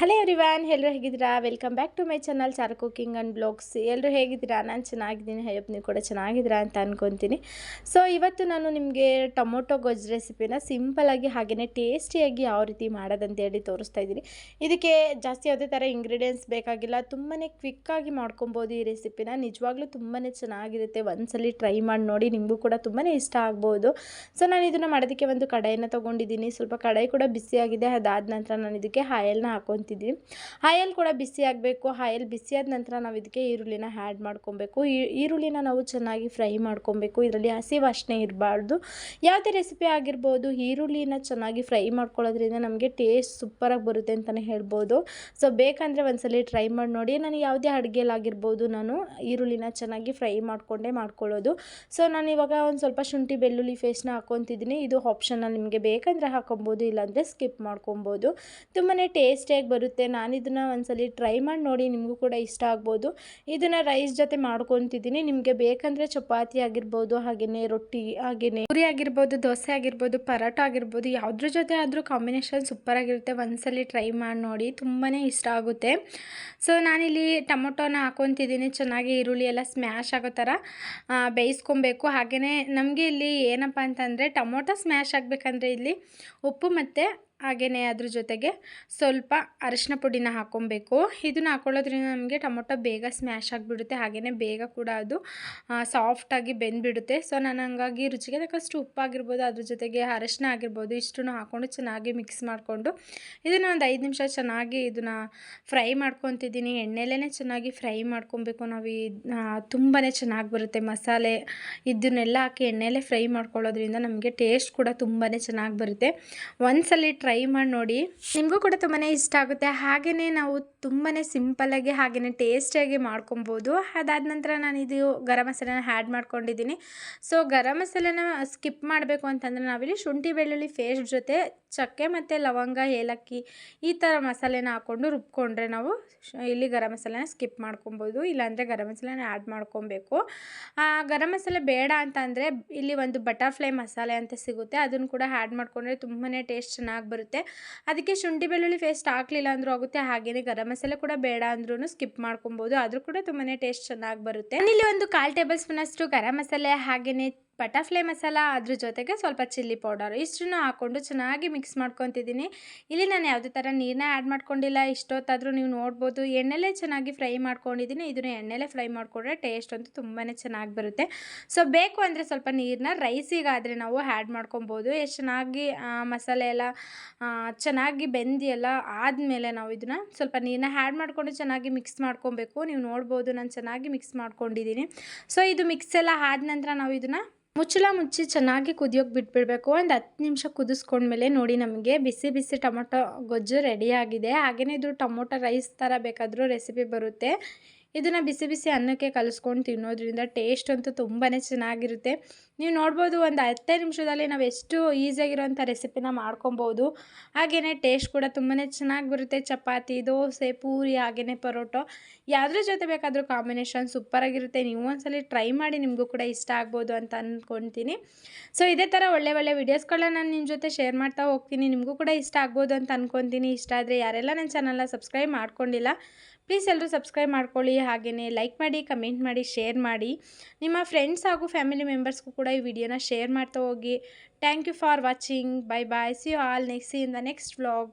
Hello everyone ಎಲ್ಲರೂ ಹೇಗಿದ್ದೀರಾ? Welcome back to my channel char cooking and blogs ಎಲ್ಲರೂ ಹೇಗಿದ್ದೀರಾ? ನಾನು ಚೆನ್ನಾಗಿದ್ದೀನಿ ಹೈಯಪ್ಪ ನೀವು ಕೂಡ ಚೆನ್ನಾಗಿದ್ದೀರಾ ಅಂತ ಅಂದ್ಕೊತೀನಿ ಸೊ ಇವತ್ತು ನಾನು ನಿಮಗೆ ಟೊಮೊಟೊ ಗೊಜ್ಜು ರೆಸಿಪಿನ ಸಿಂಪಲಾಗಿ ಹಾಗೆಯೇ ಟೇಸ್ಟಿಯಾಗಿ ಯಾವ ರೀತಿ ಮಾಡೋದಂತ ಹೇಳಿ ತೋರಿಸ್ತಾ ಇದ್ದೀನಿ. ಇದಕ್ಕೆ ಜಾಸ್ತಿ ಯಾವುದೇ ಥರ ಇಂಗ್ರೀಡಿಯೆಂಟ್ಸ್ ಬೇಕಾಗಿಲ್ಲ ತುಂಬಾ ಕ್ವಿಕ್ಕಾಗಿ ಮಾಡ್ಕೊಬೋದು ಈ ರೆಸಿಪಿನ ನಿಜವಾಗ್ಲೂ ತುಂಬಾ ಚೆನ್ನಾಗಿರುತ್ತೆ. ಒಂದ್ಸಲಿ ಟ್ರೈ ಮಾಡಿ ನೋಡಿ ನಿಮಗೂ ಕೂಡ ತುಂಬಾ ಇಷ್ಟ ಆಗ್ಬೋದು. ಸೊ ನಾನು ಇದನ್ನು ಮಾಡೋದಕ್ಕೆ ಒಂದು ಕಡಾಯಿನ ತೊಗೊಂಡಿದ್ದೀನಿ. ಸ್ವಲ್ಪ ಕಡಾಯಿ ಕೂಡ ಬಿಸಿಯಾಗಿದೆ, ಅದಾದ ನಂತರ ನಾನು ಇದಕ್ಕೆ ಆಯಲ್ನ ಹಾಕೊತೀನಿ. ಹಾಕ್ಕೊತಿದ್ವಿ ಹಾಯಲ್ಲಿ ಕೂಡ ಬಿಸಿ ಆಗಬೇಕು. ಆಯಲ್ ಬಿಸಿಯಾದ ನಂತರ ನಾವು ಇದಕ್ಕೆ ಈರುಳ್ಳಿನ ಆ್ಯಡ್ ಮಾಡ್ಕೊಬೇಕು. ಈರುಳ್ಳಿನ ನಾವು ಚೆನ್ನಾಗಿ ಫ್ರೈ ಮಾಡ್ಕೊಬೇಕು. ಇದರಲ್ಲಿ ಹಸಿ ವಾಸನೆ ಇರಬಾರ್ದು. ಯಾವುದೇ ರೆಸಿಪಿ ಆಗಿರ್ಬೋದು, ಈರುಳ್ಳಿನ ಚೆನ್ನಾಗಿ ಫ್ರೈ ಮಾಡ್ಕೊಳ್ಳೋದ್ರಿಂದ ನಮಗೆ ಟೇಸ್ಟ್ ಸೂಪರಾಗಿ ಬರುತ್ತೆ ಅಂತಲೇ ಹೇಳ್ಬೋದು. ಸೊ ಬೇಕಂದರೆ ಸಲ ಟ್ರೈ ಮಾಡಿ ನೋಡಿ. ನಾನು ಯಾವುದೇ ಅಡುಗೆಲಾಗಿರ್ಬೋದು ನಾನು ಈರುಳ್ಳಿನ ಚೆನ್ನಾಗಿ ಫ್ರೈ ಮಾಡಿಕೊಂಡೇ ಮಾಡ್ಕೊಳ್ಳೋದು. ಸೊ ನಾನು ಇವಾಗ ಒಂದು ಸ್ವಲ್ಪ ಶುಂಠಿ ಬೆಳ್ಳುಳ್ಳಿ ಫೇಸ್ನ ಹಾಕೊತಿದ್ದೀನಿ. ಇದು ಆಪ್ಷನ್ನ ನಿಮಗೆ ಬೇಕಂದರೆ ಹಾಕೊಬೋದು, ಇಲ್ಲಾಂದರೆ ಸ್ಕಿಪ್ ಮಾಡ್ಕೊಬೋದು. ತುಂಬಾ ಟೇಸ್ಟಿಯಾಗಿ ನಾನು ಇದನ್ನು ಒಂದ್ಸಲಿ ಟ್ರೈ ಮಾಡಿ ನೋಡಿ, ನಿಮಗೂ ಕೂಡ ಇಷ್ಟ ಆಗ್ಬೋದು. ಇದನ್ನು ರೈಸ್ ಜೊತೆ ಮಾಡ್ಕೊತಿದ್ದೀನಿ. ನಿಮಗೆ ಬೇಕಂದರೆ ಚಪಾತಿ ಆಗಿರ್ಬೋದು ಹಾಗೆಯೇ ರೊಟ್ಟಿ ಹಾಗೆಯೇ ಪುರಿ ಆಗಿರ್ಬೋದು, ದೋಸೆ ಆಗಿರ್ಬೋದು, ಪರೋಟ ಆಗಿರ್ಬೋದು, ಯಾವುದ್ರ ಜೊತೆ ಆದರೂ ಕಾಂಬಿನೇಷನ್ ಸೂಪರಾಗಿರುತ್ತೆ ಒಂದ್ಸಲಿ ಟ್ರೈ ಮಾಡಿ ನೋಡಿ ತುಂಬಾ ಇಷ್ಟ ಆಗುತ್ತೆ. ಸೊ ನಾನಿಲ್ಲಿ ಟೊಮೊಟೊನ ಹಾಕೊತಿದ್ದೀನಿ. ಚೆನ್ನಾಗಿ ಈರುಳ್ಳಿ ಎಲ್ಲ ಸ್ಮ್ಯಾಶ್ ಆಗೋ ಥರ ಬೇಯಿಸ್ಕೊಬೇಕು. ಹಾಗೆಯೇ ನಮಗೆ ಇಲ್ಲಿ ಏನಪ್ಪ ಅಂತಂದರೆ ಟೊಮೊಟೊ ಸ್ಮ್ಯಾಶ್ ಆಗಬೇಕಂದ್ರೆ ಇಲ್ಲಿ ಉಪ್ಪು ಮತ್ತು ಹಾಗೆಯೇ ಅದ್ರ ಜೊತೆಗೆ ಸ್ವಲ್ಪ ಅರಿಶಿನ ಪುಡಿನ ಹಾಕ್ಕೊಬೇಕು ಇದನ್ನ ಹಾಕೊಳ್ಳೋದ್ರಿಂದ ನಮಗೆ ಟೊಮೊಟೊ ಬೇಗ ಸ್ಮ್ಯಾಶ್ ಆಗಿಬಿಡುತ್ತೆ. ಹಾಗೆಯೇ ಬೇಗ ಕೂಡ ಅದು ಸಾಫ್ಟಾಗಿ ಬೆಂದುಬಿಡುತ್ತೆ. ಸೊ ನಾನು ಹಂಗಾಗಿ ರುಚಿಗೆ ತಕ್ಕಷ್ಟು ಉಪ್ಪಾಗಿರ್ಬೋದು, ಅದ್ರ ಜೊತೆಗೆ ಅರಿಶಿನ ಆಗಿರ್ಬೋದು, ಇಷ್ಟನ್ನು ಹಾಕ್ಕೊಂಡು ಚೆನ್ನಾಗಿ ಮಿಕ್ಸ್ ಮಾಡಿಕೊಂಡು ಇದನ್ನು ಒಂದು ಐದು ನಿಮಿಷ ಚೆನ್ನಾಗಿ ಇದನ್ನು ಫ್ರೈ ಮಾಡ್ಕೊತಿದ್ದೀನಿ. ಎಣ್ಣೆಲೇ ಚೆನ್ನಾಗಿ ಫ್ರೈ ಮಾಡ್ಕೊಬೇಕು ನಾವು ಈ ತುಂಬಾ ಚೆನ್ನಾಗಿ ಬರುತ್ತೆ ಮಸಾಲೆ. ಇದನ್ನೆಲ್ಲ ಹಾಕಿ ಎಣ್ಣೆಲೇ ಫ್ರೈ ಮಾಡ್ಕೊಳ್ಳೋದ್ರಿಂದ ನಮಗೆ ಟೇಸ್ಟ್ ಕೂಡ ತುಂಬಾ ಚೆನ್ನಾಗಿ ಬರುತ್ತೆ. ಒಂದ್ಸಲಿ ಟ್ರೈ ಮಾಡಿ ನೋಡಿ. ನಿಮಗೂ ಕೂಡ ತುಂಬಾ ಇಷ್ಟ ಆಗುತ್ತೆ. ಹಾಗೆಯೇ ನಾವು ತುಂಬಾ ಸಿಂಪಲ್ಲಾಗಿ ಹಾಗೆಯೇ ಟೇಸ್ಟಿಯಾಗಿ ಮಾಡ್ಕೊಬೋದು. ಅದಾದ ನಂತರ ನಾನು ಇದು ಗರಂ ಮಸಾಲೆನ ಆ್ಯಡ್ ಮಾಡ್ಕೊಂಡಿದ್ದೀನಿ. ಸೊ ಗರಂ ಮಸಾಲೆನ ಸ್ಕಿಪ್ ಮಾಡಬೇಕು ಅಂತಂದರೆ ನಾವಿಲ್ಲಿ ಶುಂಠಿ, ಬೆಳ್ಳುಳ್ಳಿ ಫೇಸ್ಟ್ ಜೊತೆ ಚಕ್ಕೆ ಮತ್ತು ಲವಂಗ, ಏಲಕ್ಕಿ ಈ ಥರ ಮಸಾಲೆನ ಹಾಕ್ಕೊಂಡು ರುಬ್ಕೊಂಡ್ರೆ ನಾವು ಇಲ್ಲಿ ಗರಂ ಮಸಾಲೆನ ಸ್ಕಿಪ್ ಮಾಡ್ಕೊಬೋದು. ಇಲ್ಲಾಂದರೆ ಗರಂ ಮಸಾಲೆನ ಆ್ಯಡ್ ಮಾಡ್ಕೊಬೇಕು. ಗರಂ ಮಸಾಲೆ ಬೇಡ ಅಂತ ಇಲ್ಲಿ ಒಂದು ಬಟರ್ಫ್ಲೈ ಮಸಾಲೆ ಅಂತ ಸಿಗುತ್ತೆ. ಅದನ್ನು ಕೂಡ ಆ್ಯಡ್ ಮಾಡಿಕೊಂಡ್ರೆ ತುಂಬಾ ಟೇಸ್ಟ್ ಚೆನ್ನಾಗಿ ಬರುತ್ತೆ. ಅದಕ್ಕೆ ಶುಂಠಿ ಬೆಳ್ಳುಳ್ಳಿ ಫೇಸ್ಟ್ ಹಾಕಲಿಲ್ಲ ಅಂದರೂ ಆಗುತ್ತೆ ಹಾಗೆಯೇ ಗರಂ ಮಸಾಲೆ ಕೂಡ ಬೇಡ ಅಂದ್ರೂ ಸ್ಕಿಪ್ ಮಾಡ್ಕೊಬೋದು. ಆದರೂ ಕೂಡ ತುಂಬಾ ಟೇಸ್ಟ್ ಚೆನ್ನಾಗಿ ಬರುತ್ತೆ. ಇಲ್ಲಿ ಒಂದು ಕಾಲು ಟೇಬಲ್ ಸ್ಪೂನಷ್ಟು ಗರಂ ಮಸಾಲೆ ಹಾಗೆಯೇ ಬಟರ್ಫ್ಲೈ ಮಸಾಲ ಅದ್ರ ಜೊತೆಗೆ ಸ್ವಲ್ಪ ಚಿಲ್ಲಿ ಪೌಡರ್ ಇಷ್ಟನ್ನು ಹಾಕ್ಕೊಂಡು ಚೆನ್ನಾಗಿ ಮಿಕ್ಸ್ ಮಾಡ್ಕೊತಿದ್ದೀನಿ. ಇಲ್ಲಿ ನಾನು ಯಾವುದೇ ಥರ ನೀರನ್ನ ಆ್ಯಡ್ ಮಾಡ್ಕೊಂಡಿಲ್ಲ, ಇಷ್ಟೊತ್ತಾದರೂ ನೀವು ನೋಡ್ಬೋದು. ಎಣ್ಣೆಲೇ ಚೆನ್ನಾಗಿ ಫ್ರೈ ಮಾಡ್ಕೊಂಡಿದ್ದೀನಿ. ಇದನ್ನು ಎಣ್ಣೆಲೇ ಫ್ರೈ ಮಾಡಿಕೊಂಡ್ರೆ ಟೇಸ್ಟ್ ಅಂತೂ ತುಂಬಾ ಚೆನ್ನಾಗಿ ಬರುತ್ತೆ. ಸೊ ಬೇಕು ಅಂದರೆ ಸ್ವಲ್ಪ ನೀರನ್ನ ರೈಸಿಗಾದರೆ ನಾವು ಆ್ಯಡ್ ಮಾಡ್ಕೊಬೋದು. ಎಷ್ಟು ಚೆನ್ನಾಗಿ ಮಸಾಲೆ ಎಲ್ಲ ಚೆನ್ನಾಗಿ ಎಲ್ಲ ಆದಮೇಲೆ ನಾವು ಇದನ್ನು ಸ್ವಲ್ಪ ನೀರನ್ನ ಆ್ಯಡ್ ಮಾಡಿಕೊಂಡು ಚೆನ್ನಾಗಿ ಮಿಕ್ಸ್ ಮಾಡ್ಕೊಬೇಕು. ನೀವು ನೋಡ್ಬೋದು, ನಾನು ಚೆನ್ನಾಗಿ ಮಿಕ್ಸ್ ಮಾಡ್ಕೊಂಡಿದ್ದೀನಿ. ಸೊ ಇದು ಮಿಕ್ಸ್ ಎಲ್ಲ ಆದ ನಂತರ ನಾವು ಇದನ್ನು ಮುಚ್ಚಳ ಮುಚ್ಚಿ ಚೆನ್ನಾಗಿ ಕುದಿಯೋಕೆ ಬಿಟ್ಬಿಡಬೇಕು. ಒಂದು ಹತ್ತು ನಿಮಿಷ ಕುದಿಸ್ಕೊಂಡ್ಮೇಲೆ ನೋಡಿ ನಮಗೆ ಬಿಸಿ ಬಿಸಿ ಟೊಮೊಟೊ ಗೊಜ್ಜು ರೆಡಿಯಾಗಿದೆ ಹಾಗೆಯೇ ಇದು ಟೊಮೊಟೊ ರೈಸ್ ಥರ ಬೇಕಾದರೂ ರೆಸಿಪಿ ಬರುತ್ತೆ. ಇದನ್ನು ಬಿಸಿ ಬಿಸಿ ಅನ್ನಕ್ಕೆ ಕಲಿಸ್ಕೊಂಡು ತಿನ್ನೋದ್ರಿಂದ ಟೇಸ್ಟ್ ಅಂತೂ ತುಂಬಾ ಚೆನ್ನಾಗಿರುತ್ತೆ. ನೀವು ನೋಡ್ಬೋದು ಒಂದು ಹತ್ತೇ ನಿಮಿಷದಲ್ಲಿ ನಾವು ಎಷ್ಟು ಈಸಿಯಾಗಿರೋಂಥ ರೆಸಿಪಿನ ಮಾಡ್ಕೊಬೋದು. ಹಾಗೆಯೇ ಟೇಸ್ಟ್ ಕೂಡ ತುಂಬಾ ಚೆನ್ನಾಗಿ ಬರುತ್ತೆ. ಚಪಾತಿ, ದೋಸೆ, ಪೂರಿ ಹಾಗೆಯೇ ಪರೋಟೊ. ಯಾವುದ್ರ ಜೊತೆ ಬೇಕಾದರೂ ಕಾಂಬಿನೇಷನ್ ಸೂಪರಾಗಿರುತ್ತೆ ನೀವು ಒಂದ್ಸಲಿ ಟ್ರೈ ಮಾಡಿ ನಿಮಗೂ ಕೂಡ ಇಷ್ಟ ಆಗ್ಬೋದು ಅಂತ ಅಂದ್ಕೊತೀನಿ ಸೊ ಇದೇ ಥರ ಒಳ್ಳೆ ಒಳ್ಳೆ ವೀಡಿಯೋಸ್ಗಳನ್ನ ನಾನು ನಿಮ್ಮ ಜೊತೆ ಶೇರ್ ಮಾಡ್ತಾ ಹೋಗ್ತೀನಿ. ನಿಮಗೂ ಕೂಡ ಇಷ್ಟ ಆಗ್ಬೋದು ಅಂತ ಅಂದ್ಕೊತೀನಿ ಇಷ್ಟ ಆದರೆ ಯಾರೆಲ್ಲ ನನ್ನ ಚಾನಲ್ನ ಸಬ್ಸ್ಕ್ರೈಬ್ ಮಾಡ್ಕೊಂಡಿಲ್ಲ ಪ್ಲೀಸ್ ಎಲ್ಲರೂ ಸಬ್ಸ್ಕ್ರೈಬ್ ಮಾಡ್ಕೊಳ್ಳಿ. ಹಾಗೆಯೇ ಲೈಕ್ ಮಾಡಿ ಕಮೆಂಟ್ ಮಾಡಿ ಶೇರ್ ಮಾಡಿ. ನಿಮ್ಮ ಫ್ರೆಂಡ್ಸ್ ಹಾಗೂ ಫ್ಯಾಮಿಲಿ ಮೆಂಬರ್ಸ್ಗೂ ಕೂಡ ಈ ವಿಡಿಯೋನ ಶೇರ್ ಮಾಡ್ತಾ ಹೋಗಿ. Thank you for watching bye bye see you all next in the next vlog